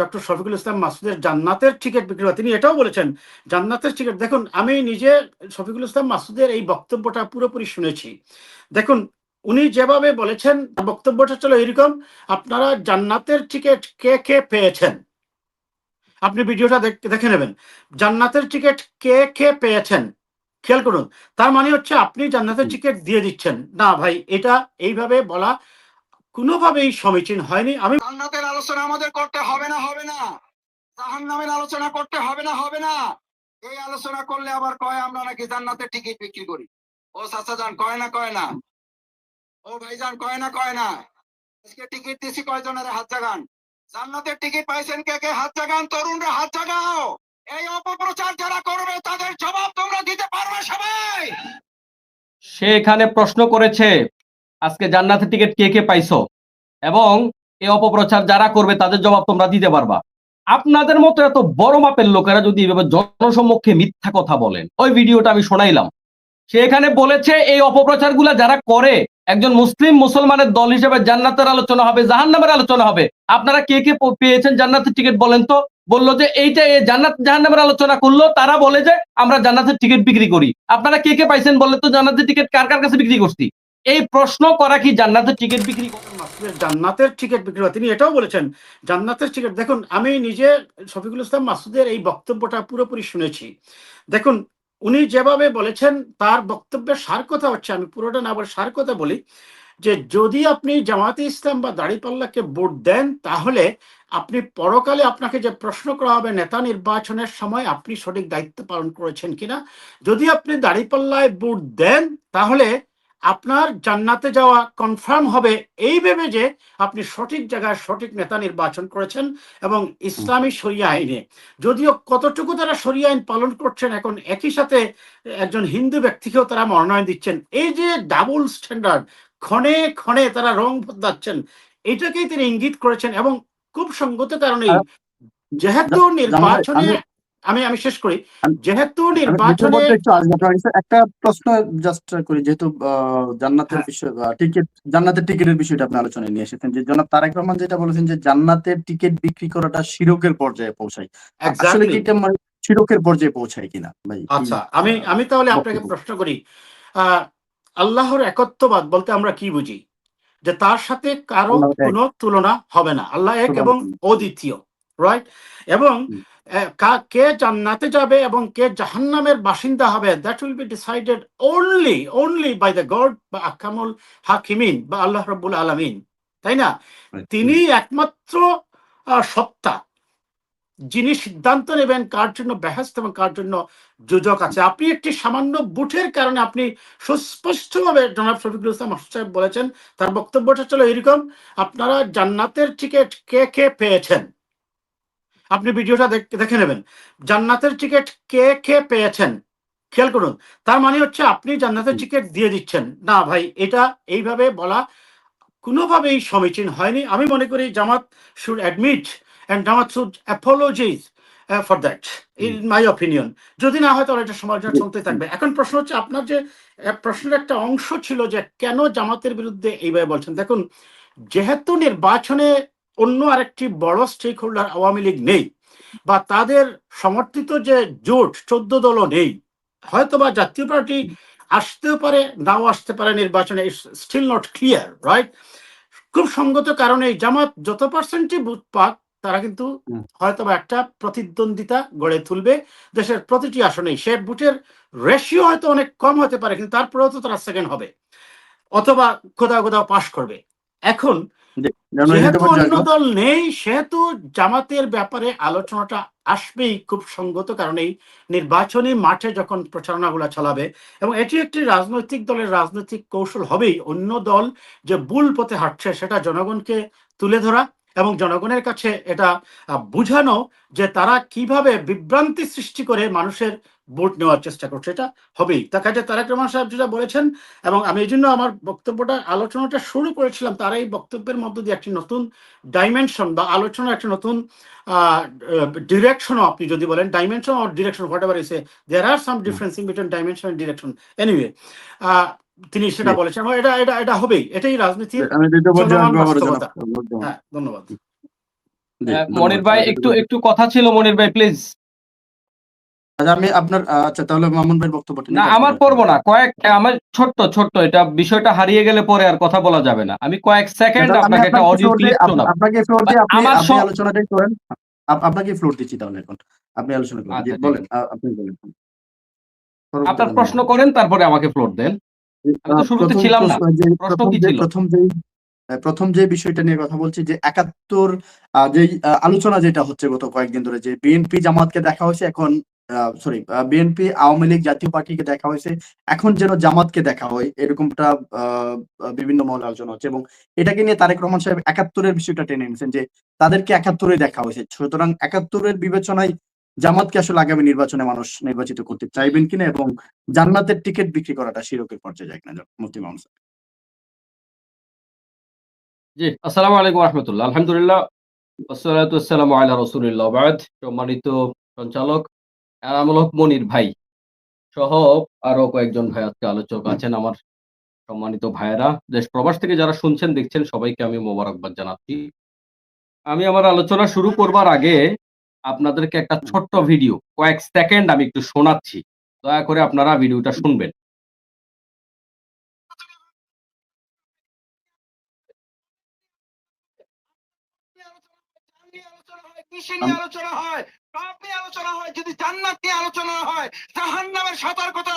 Doctor Shafiqul Islam মাসুদের জান্নাতের ticket বিক্রি হয়। তিনি এটাও বলেছেন, জান্নাতের টিকিট দেখুন, আমি নিজে শফিকুল ইসলাম মাসুদের এই বক্তব্যটা পুরোপুরি শুনেছি। দেখুন, উনি যেভাবে বলেছেন বক্তব্যটা ছিল এরকম, আপনারা জান্নাতের টিকিট কে কে পেয়েছেন? আপনি ভিডিওটা দেখে নেবেন। জান্নাতের টিকিট কে কে পেয়েছেন? খেয়াল করুন। তার মানে হচ্ছে আপনি জান্নাতের টিকিট দিয়ে দিচ্ছেন। না ভাই, এটা এইভাবে বলা কোনোভাবেই সমীচীন হয়নি। আমি জান্নাতের আলোচনা আমাদের করতে হবে না হবে না। জাহান্নামের আলোচনা করতে হবে না হবে না। এই আলোচনা করলে আবার কয় আমরা নাকি জান্নাতের টিকিট বিক্রি করি। ও চাচা যান কয় না কয় না? ও ভাইজান কয় না কয় না? আজকে টিকিট দিছি কয়জনের হাত জাগান? জান্নাতের টিকিট পাইছেন কে কে? হাত জাগান তরুণরা হাত জাগাও। এই অপপ্রচার যারা করবে তাদের জবাব তোমরা দিতে পারবে সবাই। সে এখানে প্রশ্ন করেছে আজকে জান্নাতের টিকিট কে কে পাইছো? এবং এই অপপ্রচার যারা করবে, তাদের জবাব তোমরা দিতে পারবা। আপনাদের মতো এত বড় মাপের লোকেরা যদি এভাবে জনসম্মুখে মিথ্যা কথা বলেন, ওই ভিডিওটা আমি শোনাইলাম। সে এখানে বলেছে, এই অপপ্রচারগুলা যারা করে, একজন মুসলিম মুসলমানের দল হিসেবে জান্নাতের আলোচনা হবে, জাহান্নামের আলোচনা হবে। আপনারা কে কে পেয়েছেন জান্নাতের টিকিট বলেন তো? বলল যে, এইটা এই জান্নাত, জাহান্নামের আলোচনা করল, তারা বলে যে, আমরা জান্নাতের টিকিট বিক্রি করি। আপনারা কে কে পাইছেন বললে তো জান্নাতের টিকিট কার কার কাছে বিক্রি করছি? এই প্রশ্ন করা কি জান্নাতের টিকিট বিক্রি জান্নাতের টিকিট বিক্রি তিনি এটাও বলেছেন, জান্নাতের টিকিট দেখুন, আমি নিজে শফিকুল ইসলাম মাসুদের এই বক্তব্যটা পুরোপুরি শুনেছি। দেখুন, উনি যেভাবে বলেছেন, তার বক্তব্যের সার কথা হচ্ছে, আমি পুরোটা না বলে সার কথা বলি, যে যদি আপনি জামাতে ইসলাম বা দাড়িপাল্লাকে ভোট দেন, তাহলে আপনি পরকালে আপনাকে যে প্রশ্ন করা হবে, নেতা নির্বাচনের সময় আপনি সঠিক দায়িত্ব পালন করেছেন কিনা? যদি আপনি দাড়িপাল্লায় ভোট দেন, তাহলে আপনার জান্নাতে যাওয়া কনফার্ম হবে এই ভেবে যে আপনি সঠিক জায়গায় সঠিক নেতা নির্বাচন করেছেন এবং ইসলামী সরিয়া আইনে। যদিও কতটুকু তারা শরিয়া আইন পালন করছেন এখন একই সাথে একজন হিন্দু ব্যক্তিকেও তারা মনোনয়ন দিচ্ছেন। এই যে ডাবল স্ট্যান্ডার্ড ক্ষণে ক্ষণে তারা রং বদলাচ্ছেন এটাকেই তিনি ইঙ্গিত করেছেন এবং খুব সঙ্গত কারণে যেহেতু নির্বাচনে আমি- আমি শেষ করি। যেহেতু নির্বাচনে একটু প্রশ্ন জাস্ট করি যেহেতু জান্নাতের হ্যাঁ। বিষয় টিকিট জান্নাতের টিকিটের বিষয়টা আপনি আলোচনায় নিয়ে এসেছেন যে জনাব তারেক রহমান যেটা বলেছেন যে জান্নাতের টিকিট বিক্রি করাটা শিরকের পর্যায়ে পৌঁছায়। আসলে কি এটা মানে শিরকের পর্যায়ে পৌঁছায় কিনা? ভাই আচ্ছা আমি আমি তাহলে আপনাকে প্রশ্ন করি আহ, আল্লাহর একত্ববাদ বলতে আমরা কি বুঝি? যে তার সাথে কারও কোনো তুলনা হবে না। আল্লাহ এক এবং অদ্বিতীয় রাইট এবং কা- জান্নাতে যাবে এবং কে জাহান্নামের বাসিন্দা হবে? That will be decided only only by the god বা আকামুল হাকিমিন বা আল্লাহ রব্বুল আলামিন। তাই না? তিনি একমাত্র সত্তা। যিনি সিদ্ধান্ত নেবেন কার জন্য বেহেস্ত এবং কার জন্য যোজক আছে। আপনি একটি সামান্য বুথের কারণে আপনি সুস্পষ্টভাবে জনাব শফিকুল ইসলাম সাহেব বলেছেন তার বক্তব্যটা ছিল এরকম আপনারা জান্নাতের টিকিট কে কে পেয়েছেন? আপনি ভিডিওটা দেখ- দেখে নেবেন। জান্নাতের টিকিট কে কে পেয়েছেন? খেয়াল করুন। তার মানে হচ্ছে আপনি জান্নাতের। টিকিট দিয়ে দিচ্ছেন। না ভাই এটা এইভাবে বলা কোনোভাবেই সমীচীন হয়নি। আমি মনে করি Jamaat should admit and Jamaat should apologies for that in my opinion যদি না হয় তাহলে এটা সমালোচনা চলতে থাকবে। এখন প্রশ্ন হচ্ছে আপনার যে প্রশ্নের একটা অংশ ছিল যে কেন জামাতের বিরুদ্ধে এইভাবে বলছেন? দেখুন যেহেতু নির্বাচনে অন্য আরেকটি বড় স্টেক হোল্ডার আওয়ামী লীগ নেই বা তাদের সমর্থিত যে জোট চোদ্দ দলও নেই হয়তোবা জাতীয় পার্টি আসতেও পারে নাও আসতে পারে নির্বাচনে স্টিল নট ক্লিয়ার রাইট খুব সঙ্গত কারণে জামাত যত পার্সেন্টই বুথ পাক তারা কিন্তু হয়তো হয়তোবা একটা প্রতিদ্বন্দ্বিতা গড়ে তুলবে দেশের প্রতিটি আসনেই। সে বুথের রেশিও হয়তো অনেক কম হতে পারে কিন্তু তারপরেও তো তারা সেকেন্ড হবে অথবা কোথাও কোথাও পাশ করবে। এখন এই অন্য দল নেই সেহেতু জামাতের ব্যাপারে আলোচনাটা আসবেই খুব সঙ্গত কারণেই নির্বাচনী মাঠে যখন প্রচারণাগুলো চালাবে এবং এটি একটি রাজনৈতিক দলের রাজনৈতিক কৌশল হবেই অন্য দল যে ভুল পথে হাঁটছে সেটা জনগণকে তুলে ধরা এবং জনগণের কাছে এটা বুঝানো যে তারা কীভাবে বিভ্রান্তি সৃষ্টি করে মানুষের ভোট নেওয়ার চেষ্টা করছে। এটা হবেই। তার কাছে তারেক রহমান সাহেব যেটা বলেছেন এবং আমি এই জন্য আমার বক্তব্যটা, আলোচনাটা শুরু করেছিলাম তার এই বক্তব্যের মধ্য দিয়ে একটি নতুন ডাইমেনশন বা আলোচনার একটা নতুন ডিরেকশনও আপনি যদি বলেন dimension or direction whatever is there are some difference in between dimension and direction anyway তিনি সেটা বলেছেন। এবং এটা এটা এটা হবেই। এটাই বাস্তবতা। জনাব। হ্যাঁ ধন্যবাদ। মনির ভাই একটু একটু কথা ছিল মনির ভাই প্লিজ। আচ্ছা, আমি আপনার আচ্ছা তাহলে মামুন ভাইয়ের বক্তব্যটা না আমার পড়ব না। কয়েক আমার ছোট্ট ছোট্ট এটা বিষয়টা হারিয়ে গেলে পরে আর কথা বলা যাবে না। আমি কয়েক সেকেন্ড আচ্ছা, আপনাকে একটা আপনাকে অডিও ক্লিপ শোনাবো। আপনাকে ফ্লোর দিয়ে আপনি আমার আলোচনাটাই করেন। আপনাকে ফ্লোর দিচ্ছি তাহলে এখন। আপনি আলোচনা করেন। আচ্ছা, বলেন আপনি বলেন। আপনার প্রশ্ন করেন তারপরে আমাকে ফ্লোর দেন। প্রথম ছিলাম না। প্রশ্ন- যে- প্রথম যে বিষয়টা নিয়ে কথা বলছি যে একাত্তর যে আলোচনা যেটা হচ্ছে গত কয়েকদিন ধরে যে বিএনপি জামাতকে দেখা হয়েছে এখন সরি বিএনপি আওয়ামী লীগ জাতীয় পার্টিকে দেখা হয়েছে এখন যেন জামাতকে দেখা হয় এরকমটা আহ, বিভিন্ন মহল আলোচনা হচ্ছে এবং এটাকে নিয়ে তারেক রহমান সাহেব একাত্তরের বিষয়টা টেনে এনেছেন যে তাদেরকে একাত্তরে দেখা হয়েছে সুতরাং একাত্তরের বিবেচনায় জামাতকে আসলে আগামী নির্বাচনে মানুষ নির্বাচিত করতে চাইবেন কিনা এবং জান্নাতের টিকিট বিক্রি করাটা শিরকের পর্যায়ে যায় কিনা? মুফতি মাহমুদ। জি, আসসালামু আলাইকুম রহমতুল্লাহ। আলহামদুলিল্লাহ আসসালামু আলা বাদ। সম্মানিত সঞ্চালক, এনামুল মনির ভাই সহ আরও কয়েকজন ভাই আজকে আলোচক আছেন আমার সম্মানিত ভাইয়েরা। দেশ প্রবাস থেকে যারা শুনছেন, দেখছেন, সবাইকে আমি মোবারকবাদ জানাচ্ছি। আমি আমার আলোচনা শুরু করবার আগে আপনাদেরকে একটা ছোট্ট ভিডিও কয়েক সেকেন্ড আমি একটু শোনাচ্ছি। দয়া করে আপনারা ভিডিওটা শুনবেন। জান্নাত নিয়ে আলোচনা হয়?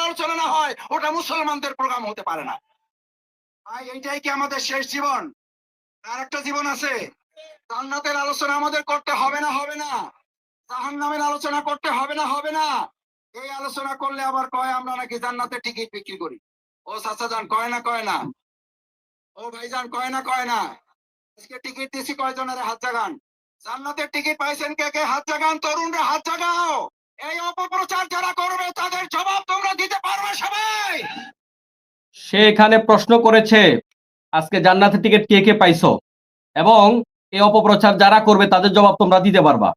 আলোচনা হয়? ওটা মুসলমানদের প্রোগ্রাম হতে পারে না। কি আমাদের শেষ জীবন? আর একটা জীবন আছে। জান্নাতের আলোচনা আমাদের করতে হবে না হবে না। জাহান্নামের আলোচনা করতে হবে না হবে না। এই আলোচনা করলে আবার কয়, আমরা নাকি জান্নাতের টিকিট বিক্রি করি। ও চাচা যান, কয় না কয় না? ও ভাইজান কয় না কয় না? আজকে টিকিট দিছি কয়জনের হাত জাগান? জান্নাতের টিকিট পাইছেন কে কে? হাত জাগান, তরুণরা হাত জাগাও। এই অপপ্রচার যারা করবে, তাদের জবাব তোমরা দিতে পারবে সবাই। সে এখানে প্রশ্ন করেছে, আজকে জান্নাতের টিকিট কে কে পাইছো? এবং এই অপপ্রচার যারা করবে, তাদের জবাব তোমরা দিতে পারবা।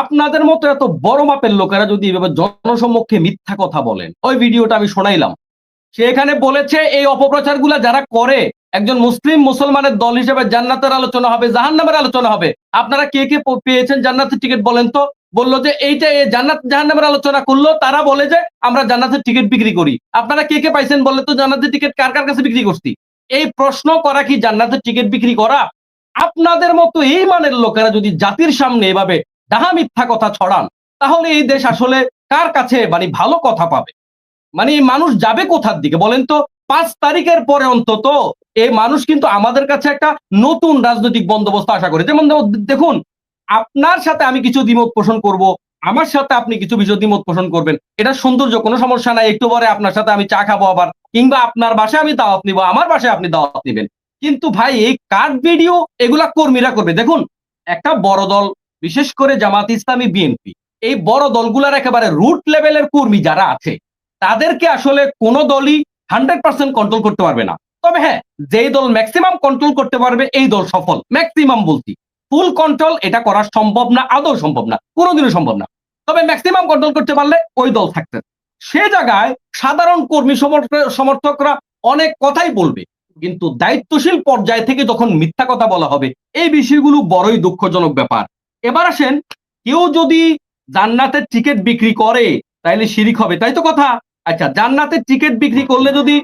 আপনাদের মতো এত বড় মাপের লোকেরা যদি এভাবে জনসম্মুখে মিথ্যা কথা বলেন, ওই ভিডিওটা আমি শোনাইলাম। সে এখানে বলেছে, এই অপপ্রচার যারা করে, একজন মুসলিম মুসলমানের দল হিসেবে জান্নাতের আলোচনা হবে, জাহান্নামের আলোচনা হবে। আপনারা কে কে পেয়েছেন জান্নাতের টিকিট বলেন তো? বলল যে, এইটা এই জান্নাত জাহান্নামের আলোচনা করল, তারা বলে যে, আমরা জান্নাতের টিকিট বিক্রি করি। আপনারা কে কে পাইছেন বললে তো জান্নাতের টিকিট কার কার কাছে বিক্রি করছি? এই প্রশ্ন করা কি জান্নাতের টিকিট বিক্রি করা? আপনাদের মতো এই মানের লোকেরা যদি জাতির সামনে এভাবে ডাহা মিথ্যা কথা ছড়ান, তাহলে এই দেশ আসলে কার কাছে মানে ভালো কথা পাবে? মানে মানুষ যাবে কোথার দিকে বলেন তো? পাঁচ তারিখের পরে অন্তত এই মানুষ কিন্তু আমাদের কাছে একটা নতুন রাজনৈতিক বন্দোবস্ত আশা করে। যেমন দেখুন, আপনার সাথে আমি কিছু দ্বিমত পোষণ করব, আমার সাথে আপনি কিছু বিষয় দ্বিমত পোষণ করবেন। এটা সৌন্দর্য, কোনো সমস্যা নাই। একটু পরে আপনার সাথে আমি চা খাব আবার, কিংবা আপনার বাসায় আমি দাওয়াত নিব, আমার বাসায় আপনি দাওয়াত নিবেন। কিন্তু ভাই, এই কার্ড ভিডিও এগুলা কর্মীরা করবে। দেখুন, একটা বড় দল বিশেষ করে জামাত ইসলামী বিএনপি এই বড় দলগুলার একেবারে রুট লেভেলের কর্মী যারা আছে, তাদেরকে আসলে কোনো দলই হান্ড্রেড পার্সেন্ট কন্ট্রোল করতে পারবে না। তবে হ্যাঁ যেই দল ম্যাক্সিমাম কন্ট্রোল করতে পারবে, এই দল সফল। ম্যাক্সিমাম বলছি। ফুল কন্ট্রোল এটা করা সম্ভব না, আদৌ সম্ভব না, কোনোদিনও সম্ভব না। তবে ম্যাক্সিমাম কন্ট্রোল করতে পারলে ওই দল থাকতে সে জায়গায় সাধারণ কর্মী সমর্থ- সমর্থকরা অনেক কথাই বলবে, কিন্তু দায়িত্বশীল পর্যায় থেকে যখন মিথ্যা কথা বলা হবে, এই বিষয়গুলো বড়ই দুঃখজনক ব্যাপার। এবার আসেন, কেউ যদি জান্নাতের টিকিট বিক্রি করে, তাইলে শিরিক হবে, তাই তো কথা? আচ্ছা জান্নাতের টিকিট বিক্রি করলে যদি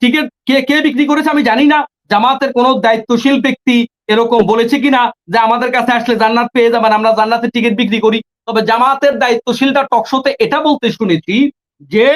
টিকিট কে কে বিক্রি করেছে আমি জানি না, জামাতের কোনো দায়িত্বশীল ব্যক্তি এরকম বলেছে কিনা যে আমাদের কাছে আসলে জান্নাত পেয়ে যাবেন, আমরা জান্নাতের টিকিট বিক্রি করি। তবে জামাতের দায়িত্বশীলটা টকশোতে এটা বলতে শুনেছি যে,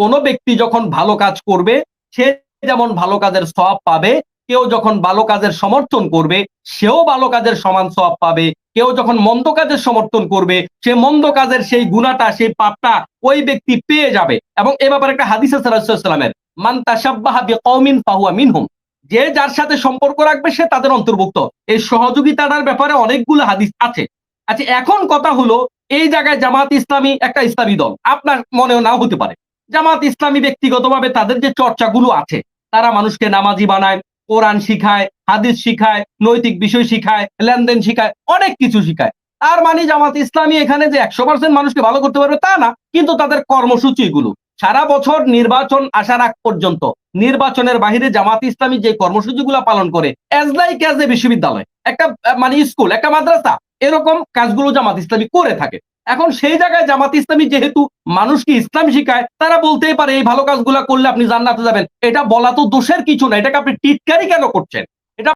কোনো ব্যক্তি যখন ভালো কাজ করবে, সে যেমন ভালো কাজের সব পাবে, কেউ যখন ভালো কাজের সমর্থন করবে, সেও ভালো কাজের সমান সব পাবে। কেউ যখন মন্দ কাজের সমর্থন করবে, সে মন্দ কাজের সেই গুণাটা, সেই পাপটা ওই ব্যক্তি পেয়ে যাবে। এবং এ ব্যাপারে একটা হাদিস আছে রাসূলুল্লাহামের মান তাশাব্বাহা বিকওমিন ফাহুয়া মিনহুম যে যার সাথে সম্পর্ক রাখবে, সে তাদের অন্তর্ভুক্ত। এই সহযোগিতাটার ব্যাপারে অনেকগুলো হাদিস আছে। আচ্ছা এখন কথা হলো, এই জায়গায় জামাত ইসলামী একটা ইসলামী দল। আপনার মনেও নাও হতে পারে। জামাত ইসলামী ব্যক্তিগতভাবে তাদের যে চর্চাগুলো আছে, তারা মানুষকে নামাজি বানায় কোরআন শিখায়, হাদিস শিখায়, নৈতিক বিষয় শিখায়, লেনদেন শিখায়, অনেক কিছু শিখায়। তার মানে জামাত ইসলামী এখানে যে একশো পার্সেন্ট মানুষকে ভালো করতে পারবে তা না, কিন্তু তাদের কর্মসূচি এগুলো সারা বছর নির্বাচন আসার আগ পর্যন্ত নির্বাচনের বাহিরে জামাত ইসলামী যে কর্মসূচি কর্মসূচিগুলো পালন করে এজ লাইক এজ এ বিশ্ববিদ্যালয়, একটা মানে স্কুল, একটা মাদ্রাসা, এরকম কাজগুলো জামাত ইসলামী করে থাকে। এখন সেই জায়গায় জামাত ইসলামী যেহেতু মানুষকে ইসলাম শিখায়, তারা বলতেই পারে এই ভালো কাজগুলো করলে আপনি জান্নাতে যাবেন। এটা বলা তো দোষের কিছু না, এটাকে আপনি টিটকারি কেন করছেন?